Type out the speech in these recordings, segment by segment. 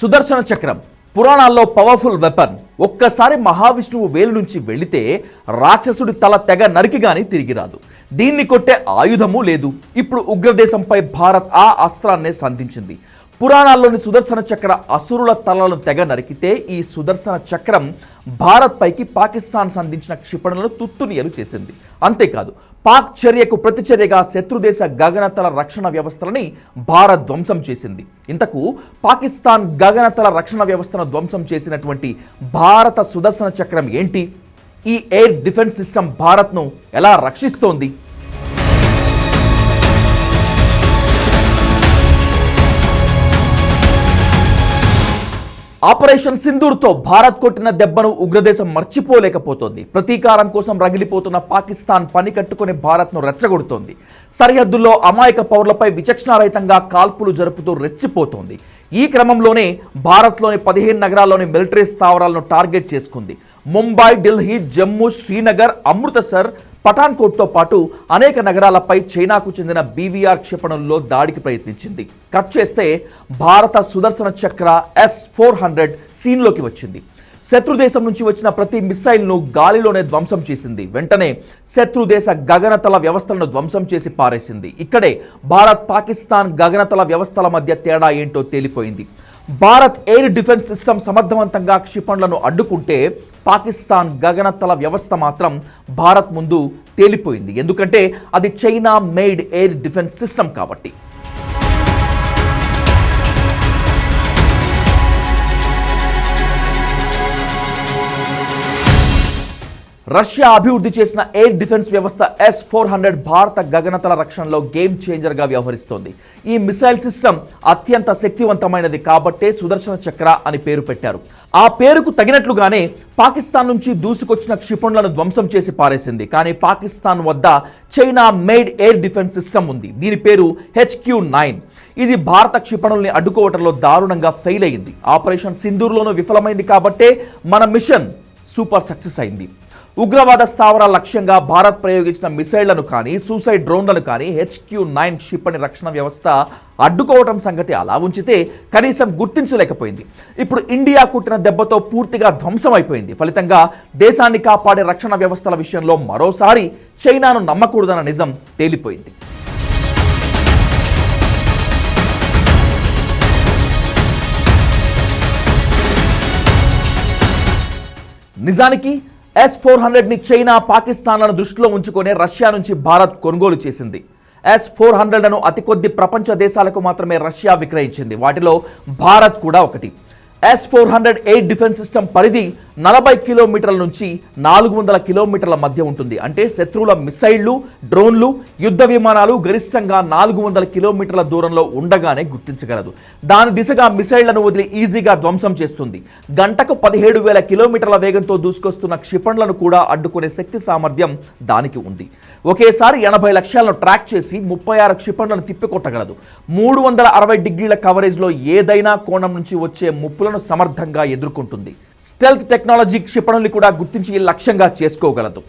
సుదర్శన చక్రం. పురాణాల్లో powerful weapon ఒక్కసారి మహావిష్ణువు వేలు నుంచి వెళితే రాక్షసుడి తల తెగ నరికి గాని తిరిగి రాదు. దీన్ని కొట్టే ఆయుధము లేదు. ఇప్పుడు ఉగ్రదేశంపై భారత్ ఆ అస్త్రాన్నే సంధించింది. పురాణాల్లోని సుదర్శన చక్ర అసురుల తలలను తెగ నరికితే ఈ సుదర్శన చక్రం భారత్ పైకి పాకిస్తాన్ సంధించిన క్షిపణులను తుత్తునియలు చేసింది. అంతేకాదు పాక్ చర్యకు ప్రతిచర్యగా శత్రుదేశ గగనతల రక్షణ వ్యవస్థలని భారత్ ధ్వంసం చేసింది. ఇంతకు పాకిస్తాన్ గగనతల రక్షణ వ్యవస్థను ధ్వంసం చేసినటువంటి భారత సుదర్శన చక్రం ఏంటి? ఈ ఎయిర్ డిఫెన్స్ సిస్టమ్ భారత్ను ఎలా రక్షిస్తోంది? ఆపరేషన్ సింధూర్తో భారత్ కొట్టిన దెబ్బను ఉగ్రదేశం మర్చిపోలేకపోతోంది. ప్రతీకారం కోసం రగిలిపోతున్న పాకిస్తాన్ పని కట్టుకుని భారత్ను రెచ్చగొడుతోంది. సరిహద్దుల్లో అమాయక పౌరులపై విచక్షణారహితంగా కాల్పులు జరుపుతూ రెచ్చిపోతోంది. ఈ క్రమంలోనే భారత్లోని పదిహేను నగరాల్లోని మిలిటరీ స్థావరాలను టార్గెట్ చేసుకుంది. ముంబై ఢిల్లీ జమ్మూ శ్రీనగర్ అమృతసర్ పఠాన్కోట్తో పాటు అనేక నగరాలపై చైనాకు చెందిన బీవీఆర్ క్షిపణుల్లో దాడికి ప్రయత్నించింది. కట్ చేస్తే భారత Sudarshan Chakra S four hundred సీన్లోకి వచ్చింది. శత్రుదేశం నుంచి వచ్చిన ప్రతి మిస్సైల్ను గాలిలోనే ధ్వంసం చేసింది. వెంటనే శత్రుదేశ గగనతల వ్యవస్థలను ధ్వంసం చేసి పారేసింది. ఇక్కడే భారత్ పాకిస్తాన్ గగనతల వ్యవస్థల మధ్య తేడా ఏంటో తేలిపోయింది. భారత్ ఎయిర్ డిఫెన్స్ సిస్టమ్ సమర్థవంతంగా క్షిపణులను అడ్డుకుంటే పాకిస్తాన్ గగనతల వ్యవస్థ మాత్రం భారత్ ముందు తేలిపోయింది. ఎందుకంటే అది China made air defence system కాబట్టి. రష్యా అభివృద్ధి చేసిన ఎయిర్ డిఫెన్స్ వ్యవస్థ ఎస్ ఫోర్ హండ్రెడ్ భారత గగనతల రక్షణలో గేమ్ చేంజర్గా వ్యవహరిస్తోంది. ఈ మిసైల్ సిస్టమ్ అత్యంత శక్తివంతమైనది కాబట్టే సుదర్శన చక్ర అని పేరు పెట్టారు. ఆ పేరుకు తగినట్లుగానే పాకిస్తాన్ నుంచి దూసుకొచ్చిన క్షిపణులను ధ్వంసం చేసి పారేసింది. కానీ పాకిస్తాన్ వద్ద China made air defence system ఉంది. దీని పేరు హెచ్క్యూ నైన్. ఇది భారత క్షిపణుల్ని అడ్డుకోవటంలో దారుణంగా ఫెయిల్ అయింది. ఆపరేషన్ సింధూర్లోనూ విఫలమైంది కాబట్టే మన మిషన్ సూపర్ సక్సెస్ అయింది. ఉగ్రవాద స్థావరాల లక్ష్యంగా భారత్ ప్రయోగించిన మిసైళ్ళను కానీ సూసైడ్ డ్రోన్లను కానీ హెచ్క్యూ నైన్ క్షిపణి రక్షణ వ్యవస్థ అడ్డుకోవటం సంగతి అలా ఉంచితే కనీసం గుర్తించలేకపోయింది. ఇప్పుడు ఇండియా కుట్టిన దెబ్బతో పూర్తిగా ధ్వంసం అయిపోయింది ఫలితంగా దేశాన్ని కాపాడే రక్షణ వ్యవస్థల విషయంలో మరోసారి చైనాను నమ్మకూడదన్న నిజం తేలిపోయింది. నిజానికి ఎస్ ఫోర్ హండ్రెడ్ని చైనా పాకిస్తాన్లను దృష్టిలో ఉంచుకొని రష్యా నుంచి భారత్ కొనుగోలు చేసింది. ఎస్ ఫోర్ హండ్రెడ్లను అతి కొద్ది ప్రపంచ దేశాలకు మాత్రమే రష్యా విక్రయించింది. వాటిలో భారత్ కూడా ఒకటి. S four hundred eight defence system పరిధి నలభై కిలోమీటర్ల నుంచి నాలుగు వందల కిలోమీటర్ల మధ్య ఉంటుంది. అంటే శత్రువుల మిసైళ్ళు డ్రోన్లు యుద్ధ విమానాలు గరిష్టంగా నాలుగు వందల కిలోమీటర్ల దూరంలో ఉండగానే గుర్తించగలదు. దాని దిశగా మిసైళ్ళను వదిలి ఈజీగా ధ్వంసం చేస్తుంది. గంటకు పదిహేడు వేల కిలోమీటర్ల వేగంతో దూసుకొస్తున్న క్షిపణులను కూడా అడ్డుకునే శక్తి సామర్థ్యం దానికి ఉంది. ఒకేసారి ఎనభై లక్ష్యాలను ట్రాక్ చేసి ముప్పై ఆరు క్షిపణులను తిప్పికొట్టగలదు. మూడు వందల అరవై డిగ్రీల కవరేజ్లో ఏదైనా కోణం నుంచి వచ్చే ముప్పులను సమర్థంగా ఎదుర్కొంటుంది. స్టెల్త్ టెక్నాలజీ క్షిపణుల్ని కూడా గుర్తించి లక్ష్యంగా చేసుకోగలదు.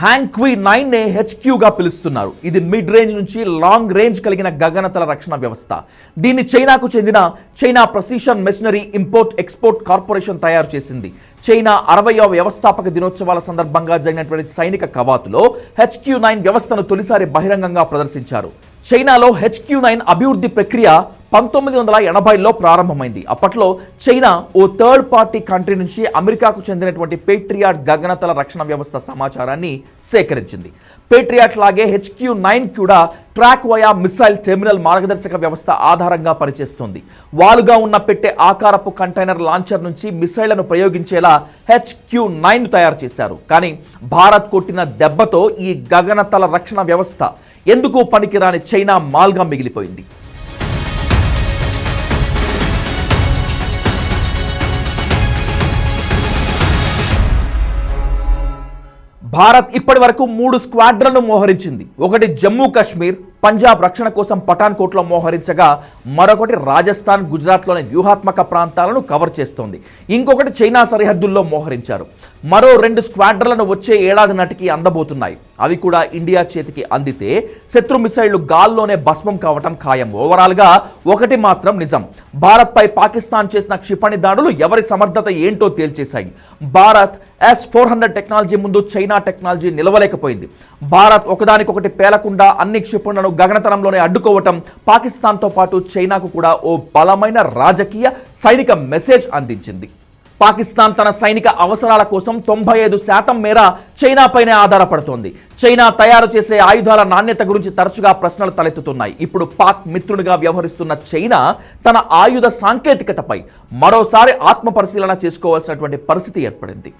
హ్యాంక్వీ నైన్ నే హెచ్క్యూగా పిలుస్తున్నారు. ఇది మిడ్ రేంజ్ నుంచి లాంగ్ రేంజ్ కలిగిన గగనతల రక్షణ వ్యవస్థ. దీన్ని చైనాకు చెందిన China precision machinery import export corporation తయారు చేసింది. చైనా అరవయో వ్యవస్థాపక దినోత్సవాల సందర్భంగా జరిగినటువంటి సైనిక కవాతులో హెచ్క్యూ నైన్ వ్యవస్థను తొలిసారి బహిరంగంగా ప్రదర్శించారు. చైనాలో హెచ్క్యూ నైన్ అభివృద్ధి ప్రక్రియ పంతొమ్మిది వందల ఎనభైలో ప్రారంభమైంది. అప్పట్లో చైనా ఓ థర్డ్ పార్టీ కంట్రీ నుంచి అమెరికాకు చెందినటువంటి పేట్రియాట్ గగనతల రక్షణ వ్యవస్థ సమాచారాన్ని సేకరించింది. పేట్రియాట్ లాగే హెచ్క్యూ నైన్ కూడా ట్రాక్ వయా మిసైల్ టెర్మినల్ మార్గదర్శక వ్యవస్థ ఆధారంగా పనిచేస్తుంది. వాలుగా ఉన్న పెట్టే ఆకారపు కంటైనర్ లాంచర్ నుంచి మిసైళ్ళను ప్రయోగించేలా హెచ్క్యూ నైన్ తయారు చేశారు. కానీ భారత్ కొట్టిన దెబ్బతో ఈ గగనతల రక్షణ వ్యవస్థ ఎందుకు పనికిరాని చైనా మాల్గా మిగిలిపోయింది? భారత్ ఇప్పటి వరకు మూడు స్క్వాడ్రన్లు మోహరించింది. ఒకటి జమ్మూ కాశ్మీర్ పంజాబ్ రక్షణ కోసం పఠాన్కోట్లో మోహరించగా మరొకటి రాజస్థాన్ గుజరాత్లోని వ్యూహాత్మక ప్రాంతాలను కవర్ చేస్తోంది. ఇంకొకటి చైనా సరిహద్దుల్లో మోహరించారు. మరో రెండు స్క్వాడ్రలను వచ్చే ఏడాది నాటికి అందబోతున్నాయి. అవి కూడా ఇండియా చేతికి అందితే శత్రు మిసైళ్ళు గాల్లోనే భస్మం కావటం ఖాయం. ఓవరాల్గా ఒకటి మాత్రం నిజం. భారత్పై పాకిస్తాన్ చేసిన క్షిపణి దాడులు ఎవరి సమర్థత ఏంటో తేల్చేశాయి. Bharat S four hundred technology ముందు చైనా టెక్నాలజీ నిలవలేకపోయింది. భారత్ ఒకదానికొకటి పేలకుండా అన్ని క్షిపణులను గగనతలంలోనే అడ్డుకోవటం పాకిస్తాన్తో పాటు చైనాకు కూడా ఓ బలమైన రాజకీయ సైనిక మెసేజ్ అందించింది. పాకిస్తాన్ తన సైనిక అవసరాల కోసం తొంభై ఐదు శాతం మేర చైనాపైనే ఆధారపడుతోంది. చైనా తయారు చేసే ఆయుధాల నాణ్యత గురించి తరచుగా ప్రశ్నలు తలెత్తుతున్నాయి. ఇప్పుడు పాక్ మిత్రునిగా వ్యవహరిస్తున్న చైనా తన ఆయుధ సాంకేతికతపై మరోసారి ఆత్మ పరిశీలన చేసుకోవాల్సినటువంటి పరిస్థితి ఏర్పడింది.